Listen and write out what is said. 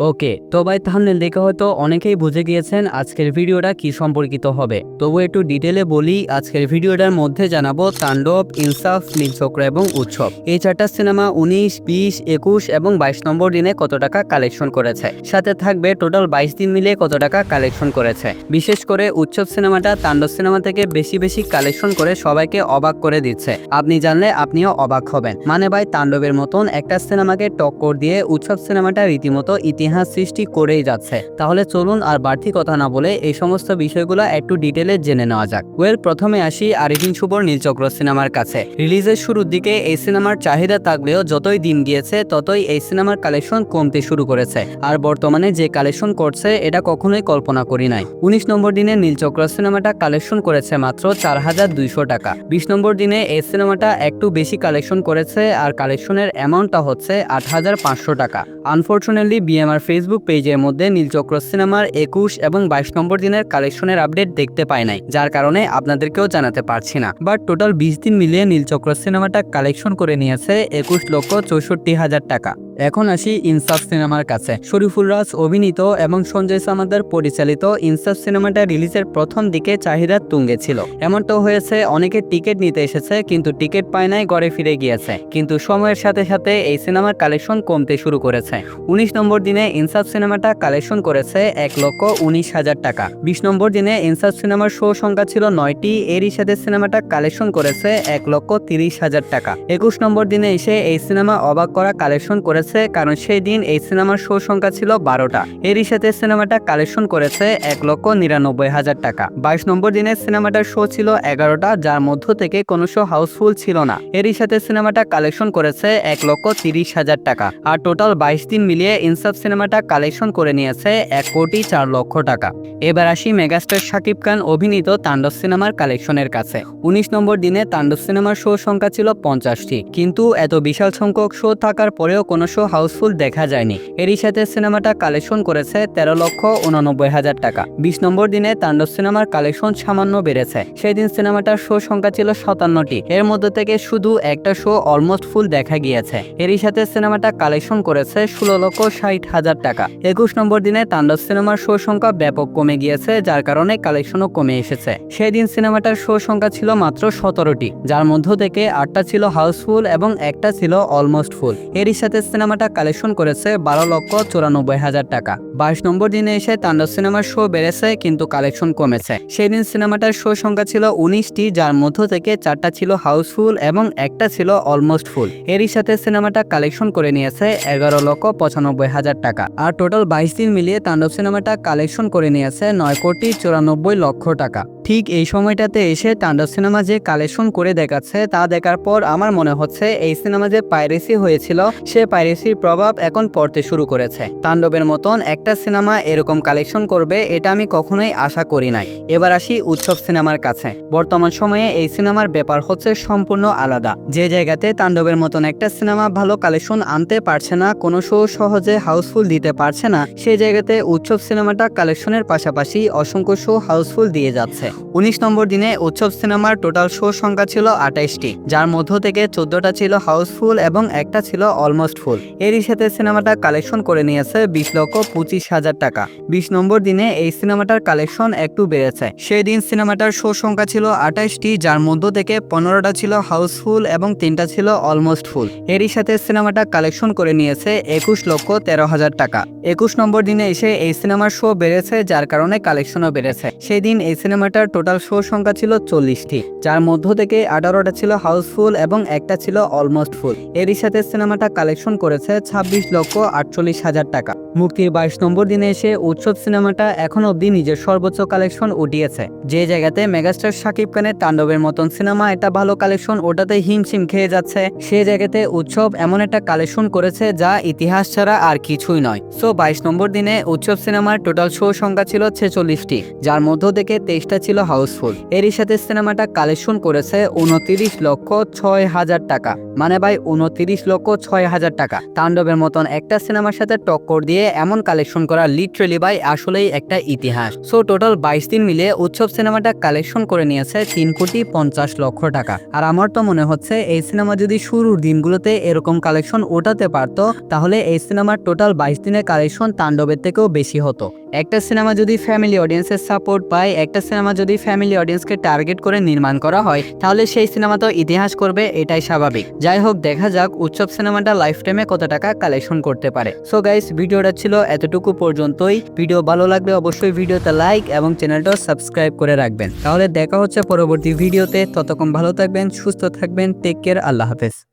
ওকে তো ভাই, তাহলে দেখে হয়তো অনেকেই বুঝে গিয়েছেন আজকের ভিডিওটা কি সম্পর্কিত হবে। তবু একটু ডিটেলে বলি, আজকের ভিডিওটার মধ্যে জানাব তাণ্ডব, ইনসাফ নীলচক্র এবং উৎসব। এই চারটা সিনেমা উনিশ, বিশ, একুশ এবং বাইশ নম্বর দিনে কত টাকা কালেকশন করেছে? সাথে থাকবে টোটাল বাইশ দিন মিলিয়ে কত টাকা কালেকশন করেছে? বিশেষ করে উৎসব সিনেমাটা তাণ্ডব সিনেমা থেকে বেশি বেশি কালেকশন করে সবাইকে অবাক করে দিচ্ছে। আপনি জানলে আপনিও অবাক হবেন। মানে ভাই, তাণ্ডবের মতন একটা সিনেমাকে টক্কর দিয়ে উৎসব সিনেমাটা রীতিমতো ইতিহাস সৃষ্টি করেই যাচ্ছে। তাহলে চলুন আর বাড়তি কথা না বলে এই সমস্ত বিষয়গুলো একটু ডিটেলে জেনে নেওয়া যাক। ওয়েল প্রথমে আসি আরিফিন শুভর নীলচক্র সিনেমার কাছে। রিলিজের শুরুর দিকে এই সিনেমার চাহিদা থাকলেও যতই দিন গিয়েছে, ততই এই সিনেমার কালেকশন কমতে শুরু করেছে। আর বর্তমানে যে কালেকশন করছে, এটা কখনোই কল্পনা করি নাই। উনিশ নম্বর দিনে নীলচক্র সিনেমাটা কালেকশন করেছে মাত্র চার হাজার দুইশো টাকা। বিশ নম্বর দিনে এই সিনেমাটা একটু বেশি কালেকশন করেছে, আর কালেকশনের অ্যামাউন্টটা হচ্ছে আট হাজার পাঁচশো টাকা। আনফর্চুনেটলি বিএমআর ফেসবুক পেজের মধ্যে নীলচক্র সিনেমার একুশ এবং বাইশ নম্বর দিনের কালেকশনের আপডেট দেখতে পাই নাই, যার কারণে আপনাদেরকেও জানাতে পারছি না। বাট টোটাল বিশ দিন মিলিয়ে নীলচক্র সিনেমাটা কালেকশন করে নিয়েছে একুশ লক্ষ চৌষট্টি হাজার টাকা। এখন আসি ইনসাফ সিনেমার কাছে। শরীফুল রাজ অভিনীত এবং সঞ্জয় সামাদার পরিচালিত ইনসাফ সিনেমাটা রিলিজের প্রথম দিকে চাহিদা তুঙ্গে ছিল। এমনটাও হয়েছে, অনেকে টিকিট নিতে এসেছে, কিন্তু টিকিট পায় নাই, ঘরে ফিরে গিয়েছে। কিন্তু সময়ের সাথে সাথে এই সিনেমার কালেকশন কমতে শুরু করেছে। উনিশ নম্বর দিনে ইনসাফ সিনেমাটা কালেকশন করেছে এক লক্ষ উনিশ হাজার টাকা। বিশ নম্বর দিনে ইনসাফ সিনেমার শো সংখ্যা ছিল নয়টি, এরই সাথে সিনেমাটা কালেকশন করেছে এক লক্ষ তিরিশ হাজার টাকা। একুশ নম্বর দিনে এসে এই সিনেমা অবাক করা কালেকশন করেছে কারণ সেই দিন এই সিনেমার শো সংখ্যা ছিল বারোটা। এরই সাথে সিনেমাটা কালেকশন করেছে এক লক্ষ নিরানব্বই হাজার টাকা। বাইশ নম্বর দিনে সিনেমাটার শো ছিল এগারোটা, যার মধ্য থেকে কোনো শো হাউসফুল ছিল না। এরই সাথে সিনেমাটা কালেকশন করেছে এক লক্ষ তিরিশ হাজার টাকা। আর টোটাল বাইশ দিন মিলিয়ে ইনসাফ সিনেমাটা কালেকশন করে নিয়েছে এক কোটি চার লক্ষ টাকা। এবার আসি মেগাস্টার শাকিব খান অভিনীত তাণ্ডব সিনেমার কালেকশনের কাছে। উনিশ নম্বর দিনে তাণ্ডব সিনেমার শো সংখ্যা ছিল পঞ্চাশটি, কিন্তু এত বিশাল সংখ্যক শো থাকার পরেও কোনো শো হাউসফুল দেখা যায়নি। এরই সাথে সিনেমাটা কালেকশন করেছে তেরো লক্ষ উননব্বই হাজার টাকা। বিশ নম্বর দিনে তাণ্ডব সিনেমার কালেকশন সামান্য বেড়েছে। সেই দিন সিনেমাটার শো সংখ্যা ছিল সাতান্নটি। এর মধ্যে থেকে শুধু একটা শো অলমোস্ট ফুল দেখা গিয়েছে। এরই সাথে সিনেমাটা কালেকশন করেছে ষোলো লক্ষ ষাট হাজার টাকা। একুশ নম্বর দিনে তাণ্ডব সিনেমার শো সংখ্যা ব্যাপক কমে গিয়েছে, যার কারণে কালেকশনও কমে এসেছে। সেই দিন সিনেমাটার শো সংখ্যা ছিল মাত্র সতেরোটি, যার মধ্য থেকে আটটা ছিল হাউসফুল এবং একটা ছিল অলমোস্ট ফুল। এরই সাথে সিনেমাটা কালেকশন করেছে বারো লক্ষ চুরানব্বই হাজার টাকা। বাইশ নম্বর দিনে এসে তাণ্ডব সিনেমার শো বেড়েছে, কিন্তু কালেকশন কমেছে। সেই দিন সিনেমাটার শো সংখ্যা ছিল উনিশটি, যার মধ্য থেকে চারটা ছিল হাউসফুল এবং একটা ছিল অলমোস্ট ফুল। এরই সাথে সিনেমাটা কালেকশন করে নিয়েছে এগারো লক্ষ পঁচানব্বই হাজার টাকা। আর টোটাল বাইশ দিন মিলিয়ে তাণ্ডব সিনেমাটা কালেকশন করে নিয়েছে নয় কোটি চুরানব্বই লক্ষ টাকা। ঠিক এই সময়টাতে এসে তাণ্ডব সিনেমা যে কালেকশন করে দেখাচ্ছে, তা দেখার পর আমার মনে হচ্ছে এই সিনেমা যে পাইরেসি হয়েছিল, সে পাইরেসির প্রভাব এখন পড়তে শুরু করেছে। তাণ্ডবের মতন একটা সিনেমা এরকম কালেকশন করবে, এটা আমি কখনোই আশা করি নাই। এবার আসি উৎসব সিনেমার কাছে। বর্তমান সময়ে এই সিনেমার ব্যাপার হচ্ছে সম্পূর্ণ আলাদা। যে জায়গাতে তাণ্ডবের মতন একটা সিনেমা ভালো কালেকশন আনতে পারছে না, কোনো শো সহজে হাউসফুল দিতে পারছে না সেই জায়গাতে উৎসব সিনেমাটা কালেকশনের পাশাপাশি অসংখ্য শো হাউসফুল দিয়ে যাচ্ছে। উনিশ নম্বর দিনে উৎসব সিনেমার টোটাল শো সংখ্যা ছিল আঠাইশটি, যার মধ্য থেকে চোদ্দটা ছিল হাউসফুল এবং একটা ছিল অলমোস্ট ফুল। এরই সাথে সিনেমাটা কালেকশন করে নিয়েছে বিশ লক্ষ পঁচিশ হাজার টাকা। বিশ নম্বর দিনে এই সিনেমাটার কালেকশন একটু বেড়েছে। সেই দিন সিনেমাটার শো সংখ্যা ছিল আঠাইশটি, যার মধ্য থেকে পনেরোটা ছিল হাউসফুল এবং তিনটা ছিল অলমোস্ট ফুল। এরই সাথে সিনেমাটা কালেকশন করে নিয়েছে একুশ লক্ষ তেরো হাজার টাকা। একুশ নম্বর দিনে এসে এই সিনেমার শো বেড়েছে, যার কারণে কালেকশনও বেড়েছে। সেই দিন এই সিনেমাটার টোটাল শো সংখ্যা ছিল চল্লিশটি, যার মধ্য থেকে আঠারোটা ছিল হাউসফুল এবং একটা ছিল অলমোস্ট ফুল এরই সাথে সিনেমাটা কালেকশন করেছে ছাব্বিশ লক্ষ আটচল্লিশ হাজার টাকা। মুক্তির বাইশ নম্বর দিনে এসে উৎসব সিনেমাটা এখন অবধি নিজের সর্বোচ্চ কালেকশন উঠিয়েছে। যে জায়গাতে মেগাস্টার শাকিব খানের তাণ্ডবের মতন সিনেমা একটা ভালো কালেকশন ওটাতে হিমশিম খেয়ে যাচ্ছে সেই জায়গাতে উৎসব এমন একটা কালেকশন করেছে যা ইতিহাস ছাড়া আর কিছুই নয়। সো বাইশ নম্বর দিনে উৎসব সিনেমার টোটাল শো সংখ্যা ছিল ছেচল্লিশটি, যার মধ্য থেকে তেইশটা ছিল ছিল হাউসফুল। এরই সাথে সিনেমাটা কালেকশন করেছে উনতিরিশ লক্ষ ছয় হাজার টাকা। মানে ভাই উনতিরিশ লক্ষ ছয় হাজার টাকা। তাণ্ডবের মতন একটা সিনেমার সাথে টক্কর দিয়ে এমন কালেকশন করা লিটারেলি ভাই, আসলেই একটা ইতিহাস। সো টোটাল বাইশ দিন মিলে উৎসব সিনেমাটা কালেকশন করে নিয়েছে তিন কোটি পঞ্চাশ লক্ষ টাকা। আর আমার তো মনে হচ্ছে, এই সিনেমা যদি শুরুর দিনগুলোতে এরকম কালেকশন ওঠাতে পারতো, তাহলে এই সিনেমার টোটাল বাইশ দিনের কালেকশন তাণ্ডবের থেকেও বেশি হতো। একটা সিনেমা যদি ফ্যামিলি অডিয়েন্সের সাপোর্ট পায়, একটা সিনেমা ফ্যামিলি অডিয়েন্সকে টার্গেট করে নির্মাণ করা হয়, তাহলে সেই সিনেমা তো ইতিহাস করবে, এটাই স্বাভাবিক। যাই হোক, দেখা যাক উৎসব সিনেমাটা লাইফ টাইমে কত টাকা কালেকশন করতে পারে। সো গাইস ভিডিওটা ছিল এতটুকু পর্যন্তই। ভিডিও ভালো লাগলে অবশ্যই ভিডিওতে লাইক এবং চ্যানেলটাও সাবস্ক্রাইব করে রাখবেন। তাহলে দেখা হচ্ছে পরবর্তী ভিডিওতে। ততক্ষণ ভালো থাকবেন, সুস্থ থাকবেন টেক কেয়ার আল্লাহ হাফেজ।